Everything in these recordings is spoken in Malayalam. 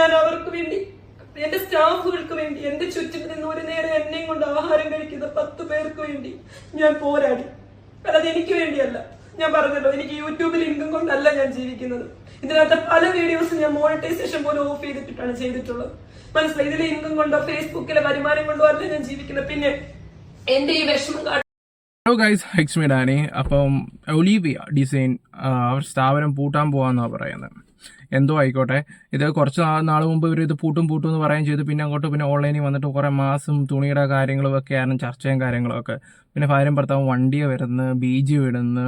ഞാൻ അവർക്ക് വേണ്ടി എന്റെ സ്റ്റാഫുകൾക്ക് വേണ്ടി എന്റെ ചുറ്റും നിന്ന് ഒരു നേരം എന്നെയും കൊണ്ട് ആഹാരം കഴിക്കുന്ന പത്ത് പേർക്ക് വേണ്ടി ഞാൻ പോരാടി. അല്ലാതെ എനിക്ക് വേണ്ടിയല്ല. ഞാൻ പറഞ്ഞല്ലോ എനിക്ക് യൂട്യൂബിൽ ഇൻകം കൊണ്ടല്ല ഞാൻ ജീവിക്കുന്നത്. ഇതിനകത്ത് പല വീഡിയോസും ഞാൻ മോണിറ്റൈസേഷൻ പോലും ഓഫ് ചെയ്തിട്ടാണ് ചെയ്തിട്ടുള്ളത്. മനസ്സിലായി? ഇതിലെ ഇൻകം കൊണ്ടോ ഫേസ്ബുക്കിലെ വരുമാനം കൊണ്ടോ അല്ല ഞാൻ ജീവിക്കുന്നത്. പിന്നെ എന്റെ ഈ വിഷമം ഹലോ ഗൈസ് ഹെക്സ് മി ഡാനി അപ്പം ഒലീവിയ ഡിസൈൻ അവർ സ്ഥാപനം പൂട്ടാൻ പോവാന്നാണ് പറയുന്നത്. എന്തോ ആയിക്കോട്ടെ. ഇത് കുറച്ച് നാൾ മുമ്പ് ഇവർ ഇത് പൂട്ടും പൂട്ടും എന്ന് പറയുകയും ചെയ്തു. പിന്നെ അങ്ങോട്ട് പിന്നെ ഓൺലൈനിൽ വന്നിട്ട് കുറേ മാസം തുണിയുടെ കാര്യങ്ങളും ഒക്കെ ആയിരുന്നു ചർച്ചയും കാര്യങ്ങളും ഒക്കെ. പിന്നെ ഭാര്യയും ഭർത്താവും വണ്ടിയെ വരുന്നു ബീജി വിടുന്നു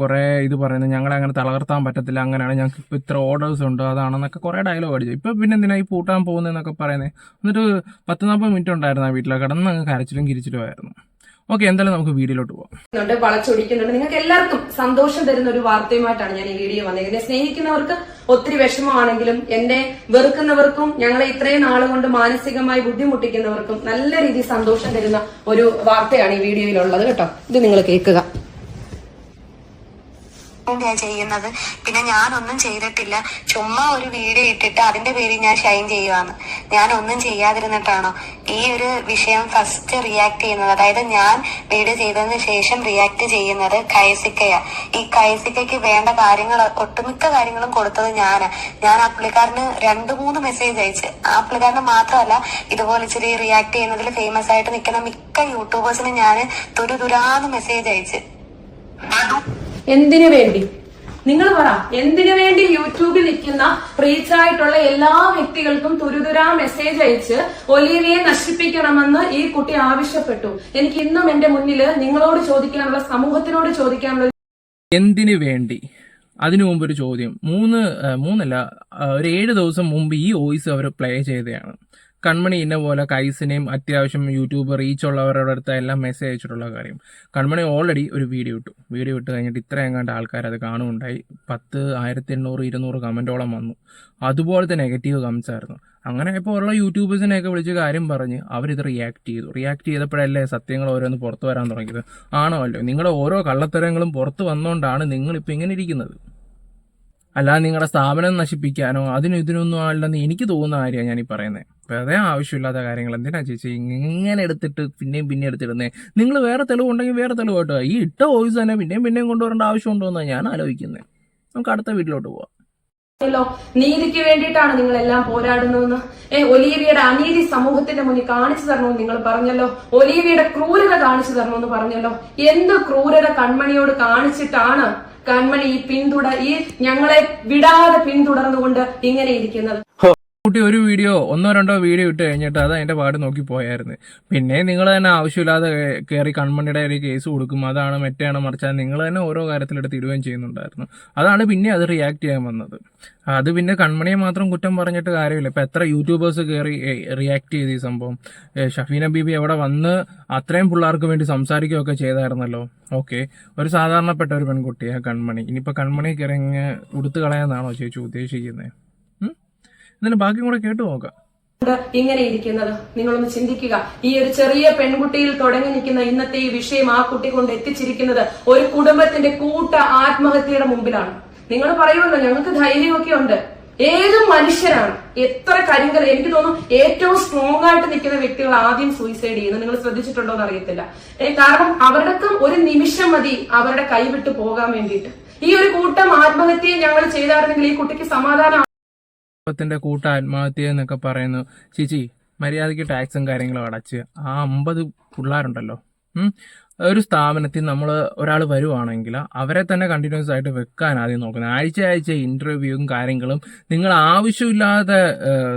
കുറേ ഇത് പറയുന്നത് ഞങ്ങളെ അങ്ങനെ തളർത്താൻ പറ്റത്തില്ല അങ്ങനെയാണ്. ഞങ്ങൾക്ക് ഇപ്പോൾ ഇത്ര ഓർഡേഴ്സ് ഉണ്ട് അതാണെന്നൊക്കെ കുറേ ഡയലോഗ് അടിച്ചു. ഇപ്പോൾ പിന്നെ എന്തിനാ ഈ പൂട്ടാൻ പോകുന്നതെന്നൊക്കെ പറയുന്നത് എന്നിട്ട് പത്ത് നാൽപ്പത് മിനിറ്റ് ഉണ്ടായിരുന്നു ആ വീട്ടിൽ കിടന്ന് അങ്ങ് കരച്ചിലും കിരിച്ചിലും ആയിരുന്നു. ഓക്കെ എന്തായാലും നമുക്ക് വീഡിയോയിലോട്ട് പോകാം ുണ്ട് വളച്ചൊടിക്കുന്നുണ്ട്. നിങ്ങൾക്ക് എല്ലാവർക്കും സന്തോഷം തരുന്ന ഒരു വാർത്തയുമായിട്ടാണ് ഞാൻ ഈ വീഡിയോ വന്നത്. എന്നെ സ്നേഹിക്കുന്നവർക്ക് ഒത്തിരി വിഷമമാണെങ്കിലും എന്നെ വെറുക്കുന്നവർക്കും ഞങ്ങളെ ഇത്രയും നാളുകൊണ്ട് മാനസികമായി ബുദ്ധിമുട്ടിക്കുന്നവർക്കും നല്ല രീതിയിൽ സന്തോഷം തരുന്ന ഒരു വാർത്തയാണ് ഈ വീഡിയോയിലുള്ളത് കേട്ടോ. ഇത് നിങ്ങൾ കേൾക്കുക. ചെയ്യുന്നത്. പിന്നെ ഞാനൊന്നും ചെയ്തിട്ടില്ല. ചുമ്മാ ഒരു വീഡിയോ ഇട്ടിട്ട് അതിന്റെ പേരിൽ ഞാൻ ഷൈൻ ചെയ്യുവാണ്. ഞാൻ ഒന്നും ചെയ്യാതിരുന്നിട്ടാണോ? ഈ ഒരു വിഷയം ഫസ്റ്റ് റിയാക്ട് ചെയ്യുന്നത്. അതായത് ഞാൻ വീഡിയോ ചെയ്തതിന് ശേഷം റിയാക്ട് ചെയ്യുന്നത് കൈസിക്കയാ. ഈ കൈസിക്കയ്ക്ക് വേണ്ട കാര്യങ്ങൾ ഒട്ടുമിക്ക കാര്യങ്ങളും കൊടുത്തത് ഞാനാ. ഞാൻ ആ പുള്ളിക്കാരന് രണ്ടു മൂന്ന് മെസ്സേജ് അയച്ച്. ആ പുള്ളിക്കാരന് മാത്രമല്ല ഇതുപോലെ ഇച്ചിരി റിയാക്ട് ചെയ്യുന്നതിൽ ഫേമസ് ആയിട്ട് നിൽക്കുന്ന മിക്ക യൂട്യൂബേഴ്സിനും ഞാൻ തുരുതുരാന്ന് മെസ്സേജ് അയച്ച്. എന്തിനു വേണ്ടി? നിങ്ങൾ പറ എന്തിനു വേണ്ടി യൂട്യൂബിൽ നിൽക്കുന്ന റീച്ച് ആയിട്ടുള്ള എല്ലാ വ്യക്തികൾക്കും തുരുതുരാ മെസ്സേജ് അയച്ച് ഒലീവിയെ നശിപ്പിക്കണമെന്ന് ഈ കുട്ടി ആവശ്യപ്പെട്ടു. എനിക്ക് ഇന്നും എന്റെ മുന്നിൽ നിങ്ങളോട് ചോദിക്കാനുള്ള സമൂഹത്തിനോട് ചോദിക്കാനുള്ള എന്തിനു വേണ്ടി? അതിനു മുമ്പ് ഒരു ചോദ്യം. മൂന്ന് മൂന്നല്ല ഒരു ഏഴ് ദിവസം മുമ്പ് ഈ വോയിസ് അവർ പ്ലേ ചെയ്തതാണ്. കൺമണി ഇന്ന പോലെ കൈസിനെയും അത്യാവശ്യം യൂട്യൂബ് റീച്ച് ഉള്ളവരുടെ അടുത്ത് എല്ലാം മെസ്സേജ് അയച്ചിട്ടുള്ള കാര്യം. കൺമണി ഓൾറെഡി ഒരു വീഡിയോ ഇട്ടു. വീഡിയോ ഇട്ട് കഴിഞ്ഞിട്ട് ഇത്രയും കണ്ട ആൾക്കാർ അത് കാണുകയുണ്ടായി. പത്ത് ആയിരത്തി എണ്ണൂറ് ഇരുന്നൂറ് കമന്റോളം വന്നു. അതുപോലത്തെ നെഗറ്റീവ് കമൻസ് ആയിരുന്നു. അങ്ങനെ ഇപ്പോൾ ഉള്ള യൂട്യൂബേഴ്സിനെയൊക്കെ വിളിച്ച് കാര്യം പറഞ്ഞ് അവരിത് റിയാക്ട് ചെയ്തു. റിയാക്ട് ചെയ്തപ്പോഴല്ലേ സത്യങ്ങൾ ഓരോന്ന് പുറത്തു വരാൻ തുടങ്ങിയത്? ആണോ അല്ലോ നിങ്ങളുടെ ഓരോ കള്ളത്തരങ്ങളും പുറത്ത് വന്നുകൊണ്ടാണ് നിങ്ങളിപ്പോൾ ഇങ്ങനെ ഇരിക്കുന്നത്. അല്ലാതെ നിങ്ങളുടെ സ്ഥാപനം നശിപ്പിക്കാനോ അതിനും ഇതിനൊന്നും ആളില്ലെന്ന് എനിക്ക് തോന്നുന്ന കാര്യമാണ് ഞാനീ പറയുന്നത് വെറുതെ ആവശ്യമില്ലാത്ത കാര്യങ്ങൾ. എന്തിനാ ചേച്ചി ഇങ്ങനെ എടുത്തിട്ട് പിന്നെയും പിന്നെ എടുത്തിടുന്നേ? നിങ്ങൾ വേറെ തെളിവുണ്ടെങ്കിൽ വേറെ തെളിവ് കേട്ടോ. ഈ ഇട്ട വോയിസ് തന്നെ പിന്നെയും പിന്നെയും കൊണ്ടുവരേണ്ട ആവശ്യമുണ്ടോ എന്നാണ് ഞാൻ ആലോചിക്കുന്നത് നമുക്ക് അടുത്ത വീട്ടിലോട്ട് പോവാം. നീതിക്ക് വേണ്ടിയിട്ടാണ് നിങ്ങൾ എല്ലാം പോരാടുന്നതെന്ന്? ഏ ഒലീവിയുടെ അനീതി സമൂഹത്തിന്റെ മുന്നിൽ കാണിച്ചു തരണമെന്ന് നിങ്ങൾ പറഞ്ഞല്ലോ? ഒലീവിയുടെ ക്രൂരത കാണിച്ചു തരണമെന്ന് പറഞ്ഞല്ലോ? എന്ത് ക്രൂരത കൺമണിയോട് കാണിച്ചിട്ടാണ് കൺമണി ഈ പിന്തുട ഈ ഞങ്ങളെ വിടാതെ പിന്തുടർന്നുകൊണ്ട് ഇങ്ങനെ ഇരിക്കുന്നത്? കുട്ടി ഒരു വീഡിയോ ഒന്നോ രണ്ടോ വീഡിയോ ഇട്ട് കഴിഞ്ഞിട്ട് അത് അതിന്റെ പാട് നോക്കി പോയായിരുന്നു. പിന്നെ നിങ്ങൾ തന്നെ ആവശ്യമില്ലാതെ കയറി കൺമണിയുടെ ഒരു കേസ് കൊടുക്കും. അതാണ് മറ്റാണ് മറിച്ചാൽ നിങ്ങൾ തന്നെ ഓരോ കാര്യത്തിലെടുത്ത് ഇടുകയും ചെയ്യുന്നുണ്ടായിരുന്നു. അതാണ് പിന്നെ അത് റിയാക്ട് ചെയ്യാൻ വന്നത്. അത് പിന്നെ കൺമണിയെ മാത്രം കുറ്റം പറഞ്ഞിട്ട് കാര്യമില്ല. ഇപ്പം എത്ര യൂട്യൂബേഴ്സ് കയറി റിയാക്ട് ചെയ്ത് ഈ സംഭവം. ഷഫീന ബീബി അവിടെ വന്ന് അത്രയും പിള്ളേർക്ക് വേണ്ടി സംസാരിക്കുകയൊക്കെ ചെയ്തായിരുന്നല്ലോ. ഓക്കെ. ഒരു സാധാരണപ്പെട്ട ഒരു പെൺകുട്ടിയാണ് കൺമണി. ഇനിയിപ്പോൾ കൺമണി കയറി ഉടുത്തു കളയാന്നാണോ ചേച്ചി ഉദ്ദേശിക്കുന്നത് എന്നാലും ബാക്കി കൂടെ കേട്ടു നോക്കാം. ഇങ്ങനെ ഇരിക്കുന്നത്. നിങ്ങളൊന്ന് ചിന്തിക്കുക. ഈ ഒരു ചെറിയ പെൺകുട്ടിയിൽ തുടങ്ങി നിൽക്കുന്ന ഇന്നത്തെ ഈ വിഷയം ആ കുട്ടി കൊണ്ട് എത്തിച്ചിരിക്കുന്നത് ഒരു കുടുംബത്തിന്റെ കൂട്ട ആത്മഹത്യയുടെ മുമ്പിലാണ്. നിങ്ങൾ പറയുമല്ലോ ഞങ്ങൾക്ക് ധൈര്യമൊക്കെ ഉണ്ട്. ഏതും മനുഷ്യരാണ് എത്ര കരിങ്കൽ എനിക്ക് തോന്നുന്നു ഏറ്റവും സ്ട്രോങ് ആയിട്ട് നിൽക്കുന്ന വ്യക്തികൾ ആദ്യം സൂയിസൈഡ് ചെയ്യുന്നത്. നിങ്ങൾ ശ്രദ്ധിച്ചിട്ടുണ്ടോ എന്ന് അറിയത്തില്ല. കാരണം അവരുടെ ഒരു നിമിഷം മതി അവരുടെ കൈവിട്ട് പോകാൻ വേണ്ടിയിട്ട്. ഈ ഒരു കൂട്ടം ആത്മഹത്യ ഞങ്ങൾ ചെയ്തായിരുന്നെങ്കിൽ ഈ കുട്ടിക്ക് സമാധാനം കുടുംബത്തിന്റെ കൂട്ട ആത്മഹത്യ എന്നൊക്കെ പറയുന്നു. ചേച്ചി മര്യാദയ്ക്ക് ടാക്സും കാര്യങ്ങളും അടച്ച്. ആ അമ്പത് പിള്ളേരുണ്ടല്ലോ. ഒരു സ്ഥാപനത്തിൽ നമ്മൾ ഒരാൾ വരുവാണെങ്കിൽ അവരെ തന്നെ കണ്ടിന്യൂസ് ആയിട്ട് വെക്കാൻ ആദ്യം നോക്കുന്നത് ആഴ്ച ആഴ്ച ഇന്റർവ്യൂവും കാര്യങ്ങളും നിങ്ങൾ ആവശ്യമില്ലാതെ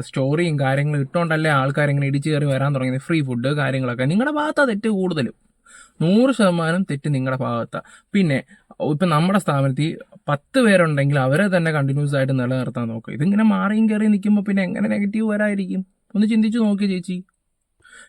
സ്റ്റോറിയും കാര്യങ്ങളും ഇട്ടുകൊണ്ടല്ലേ ആൾക്കാർ ഇങ്ങനെ ഇടിച്ചു കയറി വരാൻ തുടങ്ങിയത്. ഫ്രീ ഫുഡ് കാര്യങ്ങളൊക്കെ. നിങ്ങളുടെ ഭാഗത്താണ് തെറ്റ് കൂടുതലും. നൂറ് ശതമാനം തെറ്റ് നിങ്ങളുടെ ഭാഗത്താണ് പിന്നെ ഇപ്പം നമ്മുടെ സ്ഥാപനത്തിൽ പത്ത് പേരുണ്ടെങ്കിൽ അവരെ തന്നെ കണ്ടിന്യൂസ് ആയിട്ട് നിലനിർത്താൻ നോക്കുക ഇതിങ്ങനെ മാറിയും കയറി നിൽക്കുമ്പോൾ പിന്നെ എങ്ങനെ നെഗറ്റീവ് വരായിരിക്കും? ഒന്ന് ചിന്തിച്ചു നോക്കി ചേച്ചി.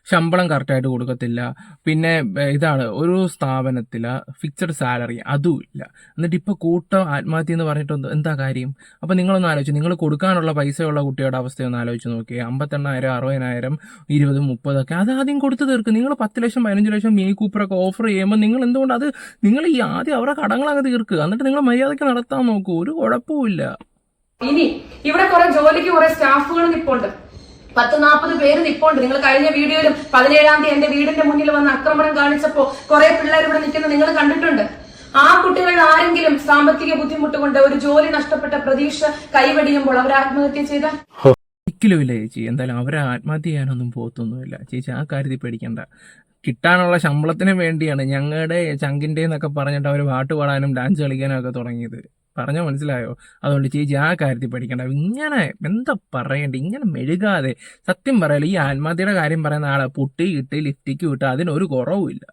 ശമ്പളം കറക്റ്റായിട്ട് കൊടുക്കത്തില്ല. പിന്നെ ഇതാണ് ഒരു സ്ഥാപനത്തിൽ ഫിക്സഡ് സാലറി അതും ഇല്ല. എന്നിട്ട് ഇപ്പോൾ കൂട്ടം ആത്മഹത്യ എന്ന് പറഞ്ഞിട്ട് എന്താ കാര്യം? അപ്പോൾ നിങ്ങളൊന്ന് ആലോചിച്ച് നിങ്ങൾ കൊടുക്കാനുള്ള പൈസയുള്ള കുട്ടിയുടെ അവസ്ഥയൊന്ന് ആലോചിച്ച് നോക്കി. അമ്പത്തെണ്ണായിരം അറുപതിനായിരം ഇരുപതും മുപ്പതൊക്കെ അത് ആദ്യം കൊടുത്തു തീർക്കും. നിങ്ങൾ പത്ത് ലക്ഷം പതിനഞ്ച് ലക്ഷം മിനി കൂപ്പറൊക്കെ ഓഫർ ചെയ്യുമ്പോൾ നിങ്ങൾ എന്തുകൊണ്ട് അത് നിങ്ങൾ ഈ ആദ്യം അവരുടെ കടങ്ങളങ്ങ് തീർക്കുക എന്നിട്ട് നിങ്ങൾ മര്യാദയ്ക്ക് നടത്താൻ നോക്കൂ. ഒരു കുഴപ്പമില്ല ഇനി ഇവിടെ കുറെ ജോലിക്ക് കുറെ സ്റ്റാഫുകൾ നിപ്പുണ്ട് പത്ത് നാൽപ്പത് പേര് നിപ്പുണ്ട്. നിങ്ങൾ കഴിഞ്ഞ വീഡിയോയിലും പതിനേഴാം തീയതി എന്റെ വീടിന്റെ മുന്നിൽ വന്ന് ആക്രമണം കാണിച്ചപ്പോ കുറെ പിള്ളേർ ഇവിടെ നിൽക്കുന്നത് നിങ്ങൾ കണ്ടിട്ടുണ്ട്? ആ കുട്ടികൾ ആരെങ്കിലും സാമ്പത്തിക ബുദ്ധിമുട്ട് കൊണ്ട് ഒരു ജോലി നഷ്ടപ്പെട്ട പ്രതീക്ഷ കൈവടിയുമ്പോൾ അവർ ആത്മഹത്യ ചെയ്ത? ഒരിക്കലും ഇല്ല ചേച്ചി. എന്തായാലും അവരെ ആത്മഹത്യ ചെയ്യാനൊന്നും പോകത്തൊന്നുമില്ല ചേച്ചി ആ കാര്യത്തിൽ പേടിക്കണ്ട. കിട്ടാനുള്ള ശമ്പളത്തിന് വേണ്ടിയാണ് ഞങ്ങളുടെ ചങ്കിന്റെ എന്നൊക്കെ പറഞ്ഞിട്ട് അവർ പാട്ട് പാടാനും ഡാൻസ് കളിക്കാനും ഒക്കെ തുടങ്ങിയത്. പറഞ്ഞാൽ മനസ്സിലായോ? അതുകൊണ്ട് ചേച്ചി ആ കാര്യത്തിൽ പഠിക്കണ്ട ഇങ്ങനെ എന്താ പറയണ്ടേ? ഇങ്ങനെ മെഴുകാതെ സത്യം പറയാലോ ഈ ആത്മഹത്യയുടെ കാര്യം പറയുന്ന ആളെ പൊട്ടി കിട്ടി ലിഫ്റ്റിക്ക് വിട്ട് അതിനൊരു കുറവുമില്ല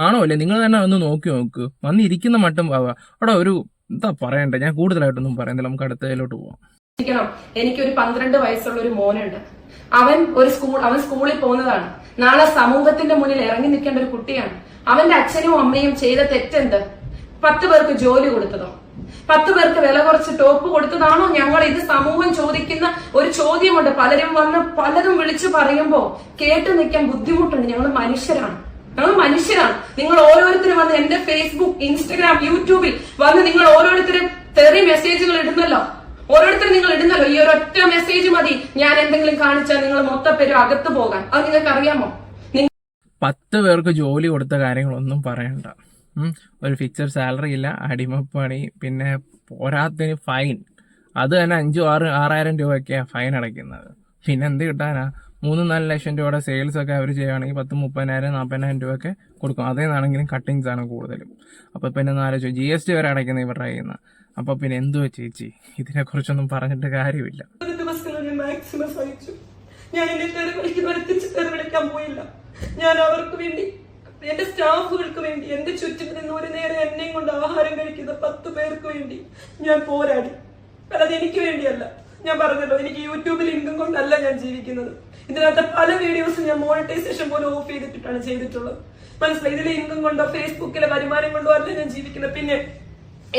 ആണോ അല്ലേ? നിങ്ങൾ തന്നെ ഒന്ന് നോക്കി നോക്ക്. വന്നിരിക്കുന്ന മട്ടും പാവാ അവിടെ ഒരു എന്താ പറയണ്ടേ? ഞാൻ കൂടുതലായിട്ടൊന്നും പറയുന്നില്ല. നമുക്ക് അടുത്തതിലോട്ട് പോവാം. എനിക്കൊരു പന്ത്രണ്ട് വയസ്സുള്ള ഒരു മോനുണ്ട്. അവൻ ഒരു സ്കൂൾ അവൻ സ്കൂളിൽ പോകുന്നതാണ്. നാളെ സമൂഹത്തിന്റെ മുന്നിൽ ഇറങ്ങി നിൽക്കേണ്ട ഒരു കുട്ടിയാണ്. അവന്റെ അച്ഛനും അമ്മയും ചെയ്ത തെറ്റെന്ത്? പത്ത് പേർക്ക് ജോലി കൊടുത്തതോ? പത്ത് പേർക്ക് വില കുറച്ച് ടോപ്പ് കൊടുത്തതാണോ? ഞങ്ങൾ ഇത് സമൂഹം ചോദിക്കുന്ന ഒരു ചോദ്യമുണ്ട്. പലരും വന്ന് പലരും വിളിച്ചു പറയുമ്പോ കേട്ട് നിൽക്കാൻ ബുദ്ധിമുട്ടുണ്ട്. ഞങ്ങൾ മനുഷ്യരാണ്. ഞങ്ങൾ മനുഷ്യരാണ്. നിങ്ങൾ ഓരോരുത്തരും വന്ന് എന്റെ ഫേസ്ബുക്ക് ഇൻസ്റ്റഗ്രാം യൂട്യൂബിൽ വന്ന് നിങ്ങൾ ഓരോരുത്തരും തെറി മെസ്സേജുകൾ ഇടുന്നല്ലോ. ഓരോരുത്തരും നിങ്ങൾ ഇടുന്നല്ലോ. ഈ ഒരു ഒറ്റ മെസ്സേജ് മതി. ഞാൻ എന്തെങ്കിലും കാണിച്ചാൽ നിങ്ങൾ മൊത്തപ്പേരും അകത്ത് പോകാൻ. അത് നിങ്ങൾക്ക് അറിയാമോ പത്ത് പേർക്ക് ജോലി കൊടുത്ത കാര്യങ്ങളൊന്നും പറയണ്ട. ഒരു ഫിക്സഡ് സാലറി ഇല്ല അടിമപ്പണി പിന്നെ പോരാത്തിന് ഫൈൻ അത് തന്നെ അഞ്ചും ആറ് ആറായിരം രൂപയൊക്കെയാണ് ഫൈൻ അടയ്ക്കുന്നത്. പിന്നെ എന്ത് കിട്ടാനാ? മൂന്ന് നാല് ലക്ഷം രൂപയുടെ സെയിൽസ് ഒക്കെ അവർ ചെയ്യുകയാണെങ്കിൽ പത്ത് മുപ്പതിനായിരം നാൽപ്പതിനായിരം രൂപയൊക്കെ കൊടുക്കും. അതേ നാണെങ്കിലും കട്ടിങ്സ് ആണ് കൂടുതലും. അപ്പോൾ പിന്നെ നാലോ ജി എസ് ടി വരെ അടയ്ക്കുന്ന ഇവരുടെ കയ്യിൽ അപ്പോൾ പിന്നെ എന്തുവാ ചേച്ചി? ഇതിനെക്കുറിച്ചൊന്നും പറഞ്ഞിട്ട് കാര്യമില്ല. ഞാൻ എന്നെ പോയില്ല. ഞാൻ അവർക്ക് വേണ്ടി എന്റെ സ്റ്റാഫുകൾക്ക് വേണ്ടി എന്റെ ചുറ്റും നിന്ന് ഒരു നേരം എന്നെയും കൊണ്ട് ആഹാരം കഴിക്കുന്ന പത്ത് പേർക്ക് വേണ്ടി ഞാൻ പോരാടി. അല്ലാതെ എനിക്ക് വേണ്ടിയല്ല. ഞാൻ പറഞ്ഞല്ലോ എനിക്ക് യൂട്യൂബിൽ ഇൻകം കൊണ്ടല്ല ഞാൻ ജീവിക്കുന്നത്. ഇതിനകത്ത് പല വീഡിയോസും ഞാൻ മോണിറ്റൈസേഷൻ പോലും ഓഫ് ചെയ്തിട്ടിട്ടാണ് ചെയ്തിട്ടുള്ളത്. മനസ്സിലായി? ഇതിലെ ഇൻകം കൊണ്ടോ ഫേസ്ബുക്കിലെ വരുമാനം കൊണ്ടോ അല്ല ഞാൻ ജീവിക്കുന്നത്. പിന്നെ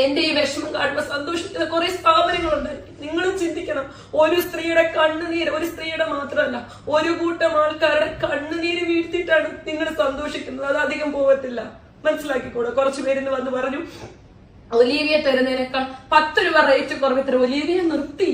എന്റെ ഈ വിഷമം കാണുമ്പോൾ സന്തോഷിക്കുന്ന കുറെ സ്ഥാപനങ്ങളുണ്ടായിരിക്കും നിങ്ങളും ചിന്തിക്കണം. ഒരു സ്ത്രീയുടെ കണ്ണുനീര് ഒരു സ്ത്രീയുടെ മാത്രമല്ല ഒരു കൂട്ടം ആൾക്കാരുടെ കണ്ണുനീര് വീഴ്ത്തിയിട്ടാണ് നിങ്ങൾ സന്തോഷിക്കുന്നത്. അത് അധികം പോകത്തില്ല മനസ്സിലാക്കിക്കൂടെ കുറച്ചു പേരിന്ന് വന്ന് പറഞ്ഞു ഒലീവിയ തരുന്നതിനേക്കാൾ പത്ത് രൂപ റേറ്റ് കുറവിത്ര. ഒലീവിയ നിർത്തി.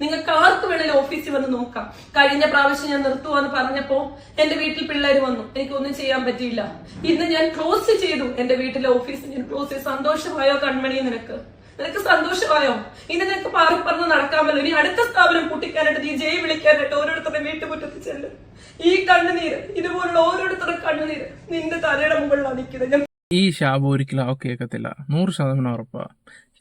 നിങ്ങൾക്ക് ആർക്ക് വേണേലും ഓഫീസിൽ വന്ന് നോക്കാം. കഴിഞ്ഞ പ്രാവശ്യം ഞാൻ നിർത്തുവാന്ന് പറഞ്ഞപ്പോ എന്റെ വീട്ടിൽ പിള്ളേർ വന്നു. എനിക്കൊന്നും ചെയ്യാൻ പറ്റിയില്ല. ഇന്ന് ഞാൻ ക്ലോസ് ചെയ്തു എന്റെ വീട്ടിലെ ഓഫീസ്. ഞാൻ ക്ലോസ് ചെയ്തു. സന്തോഷമായോ കൺമണി നിനക്ക്? നിനക്ക് സന്തോഷമായോ? ഇന്ന് നിനക്ക് പാറി പറഞ്ഞ് നടക്കാമല്ലോ. ഇനി അടുത്ത സ്ഥാപനം പൊട്ടിക്കാനായിട്ട് നീ ജയ് വിളിക്കാനായിട്ട് ഓരോരുത്തരുടെ വീട്ടുമുറ്റത്ത് ചെല്ലും. ഈ കണ്ണുനീര് ഇതുപോലുള്ള ഓരോരുത്തരുടെ കണ്ണുനീര് നിന്റെ തലയുടെ മുകളിലാണ് നിൽക്കുന്നത്. ഈ ശാപം ഒരിക്കലും ആ കേൾക്കത്തില്ല. നൂറ് ശതമാനം ഉറപ്പാ.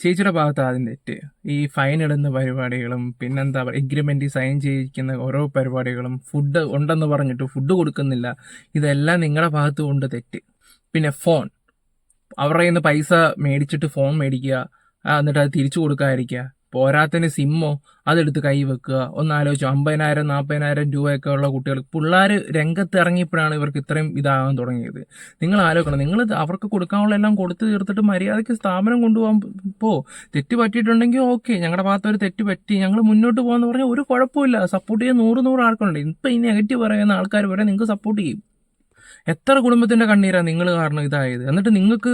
ചേച്ചിയുടെ ഭാഗത്ത് ആദ്യം തെറ്റ്. ഈ ഫൈൻ ഇടുന്ന പരിപാടികളും പിന്നെന്താ പറയുക എഗ്രിമെന്റ് സൈൻ ചെയ്യിക്കുന്ന ഓരോ പരിപാടികളും ഫുഡ് ഉണ്ടെന്ന് പറഞ്ഞിട്ട് ഫുഡ് കൊടുക്കുന്നില്ല. ഇതെല്ലാം നിങ്ങളുടെ ഭാഗത്ത് കൊണ്ട് തെറ്റ്. പിന്നെ ഫോൺ അവരുടെ കയ്യിൽ നിന്ന് പൈസ മേടിച്ചിട്ട് ഫോൺ മേടിക്കുക. എന്നിട്ട് അത് തിരിച്ചു കൊടുക്കാതിരിക്കുക. പോരാത്തിന് സിമ്മോ അതെടുത്ത് കൈ വെക്കുക. ഒന്ന് ആലോചിച്ചു അമ്പതിനായിരം നാൽപ്പതിനായിരം രൂപയൊക്കെ ഉള്ള കുട്ടികൾ. പിള്ളേർ രംഗത്ത് ഇറങ്ങിയപ്പോഴാണ് ഇവർക്ക് ഇത്രയും ഇതാകാൻ തുടങ്ങിയത്. നിങ്ങൾ ആലോചിക്കണം. നിങ്ങൾ അവർക്ക് കൊടുക്കാനുള്ള എല്ലാം കൊടുത്തു തീർത്തിട്ട് മര്യാദയ്ക്ക് സ്ഥാപനം കൊണ്ടുപോകാൻ പോ. തെറ്റ് പറ്റിയിട്ടുണ്ടെങ്കിൽ ഓക്കെ. ഞങ്ങളുടെ ഭാഗത്ത് ഒരു തെറ്റ് പറ്റി. ഞങ്ങൾ മുന്നോട്ട് പോകാന്ന് പറഞ്ഞാൽ ഒരു കുഴപ്പമില്ല സപ്പോർട്ട് ചെയ്യാൻ നൂറ് നൂറ് ആൾക്കുണ്ട് ഇപ്പം ഈ നെഗറ്റീവ് പറയുന്ന ആൾക്കാർ വരെ നിങ്ങൾക്ക് സപ്പോർട്ട് ചെയ്യും. എത്ര കുടുംബത്തിന്റെ കണ്ണീരാണ് നിങ്ങൾ കാരണം ഇതായത്. എന്നിട്ട് നിങ്ങൾക്ക്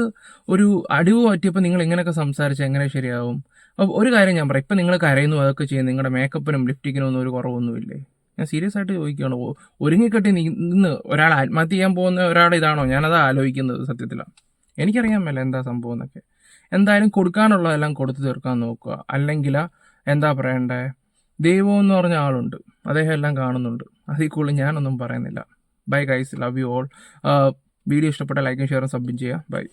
ഒരു അടിവ് പറ്റിയപ്പോൾ നിങ്ങൾ ഇങ്ങനെയൊക്കെ സംസാരിച്ച് എങ്ങനെ ശരിയാവും? അപ്പോൾ ഒരു കാര്യം ഞാൻ പറയാം. ഇപ്പം നിങ്ങൾ കരയുന്നു അതൊക്കെ ചെയ്യുന്നു നിങ്ങളുടെ മേക്കപ്പിനും ലിഫ്റ്റിക്കിനും ഒന്നും ഒരു കുറവൊന്നുമില്ലേ? ഞാൻ സീരിയസ് ആയിട്ട് ചോദിക്കുകയാണ്. ഒരുങ്ങിക്കെട്ടി നിന്ന് ഒരാൾ ആത്മഹത്യ ചെയ്യാൻ പോകുന്ന ഒരാൾ ഇതാണോ? ഞാനത് ആലോചിക്കുന്നത് സത്യത്തിലാണ് എനിക്കറിയാൻ മേല എന്താ സംഭവം എന്നൊക്കെ. എന്തായാലും കൊടുക്കാനുള്ളതെല്ലാം കൊടുത്തു തീർക്കാൻ നോക്കുക. അല്ലെങ്കിൽ എന്താ പറയണ്ടേ? ദൈവം എന്ന് പറഞ്ഞ ആളുണ്ട്. അദ്ദേഹം എല്ലാം കാണുന്നുണ്ട്. അതിൽ കൂടുതൽ ഞാനൊന്നും പറയുന്നില്ല. Bye guys love you all video ഇഷ്ടപ്പെട്ട ലൈക്കും ഷെയറും സബ്മിറ്റ് ചെയ്യുക. ബൈ